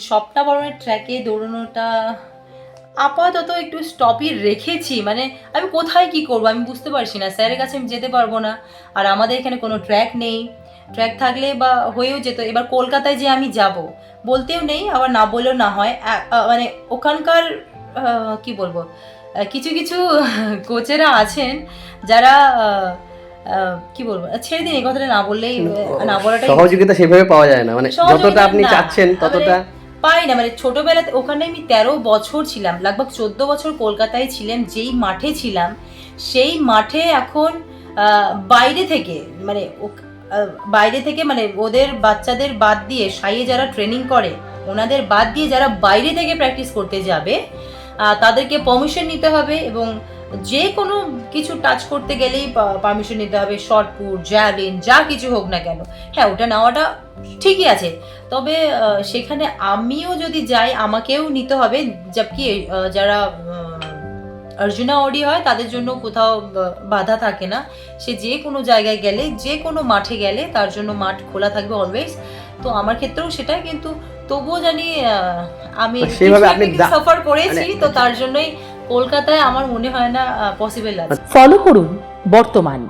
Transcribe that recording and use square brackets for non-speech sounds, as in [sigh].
স্বপ্নাবরণের ট্র্যাকে দৌড়ানোটা আপাতত একটু স্টপই রেখেছি। মানে আমি কোথায় কি করব, আমি বুঝতে পারছি না। স্যারের কাছে আমি যেতে পারব না। আর আমাদের এখানে কোনো ট্র্যাক নেই। ট্র্যাক থাকলে বা হয়েও যেত। এবার কলকাতায় যে আমি যাব, বলতেও নেই, আবার না বললেও না হয়। মানে ওখানকার কি বলব? কিছু কিছু [laughs] কোচেরা আছেন যারা কি বলব? ছেড়ে দিন এই কথাটা না বললেই না বলাটাই সহযোগিতা সেভাবে পাওয়া যায় না। মানে যতটা আপনি চাচ্ছেন ততটা পাই না। মানে ছোটবেলাতে ওখানে আমি তেরো বছর ছিলাম। লগভগ চোদ্দ বছর কলকাতায় ছিলাম যেই মাঠে ছিলাম সেই মাঠে এখন বাইরে থেকে মানে বাইরে থেকে মানে ওদের বাচ্চাদের বাদ দিয়ে সাইয়ে যারা ট্রেনিং করে ওনাদের বাদ দিয়ে যারা বাইরে থেকে প্র্যাকটিস করতে যাবে তাদেরকে পারমিশন নিতে হবে এবং যে কোনো কিছু টাচ করতে গেলেই পারমিশন নিতে হবে শর্ট পুট জ্যাভলিন যা কিছু হোক না কেন। হ্যাঁ ওটা নেওয়াটা ঠিকই আছে। তবে সেখানে আমিও যদি যাই আমাকেও নিতে হবে জবকি যারা অর্জুনা অডি হয় তাদের জন্য কোথাও বাধা থাকে না। সে যে কোনো জায়গায় গেলে যে কোনো মাঠে গেলে তার জন্য মাঠ খোলা থাকবে অলওয়েজ তো আমার ক্ষেত্রেও সেটাই কিন্তু তবুও জানি আহ, আমি সেভাবে আপনি সাফার করেছি মানে- তো তার জন্যই কলকাতায় আমার মনে হয় না পসিবল আছে। ফলো করুন বর্তমান।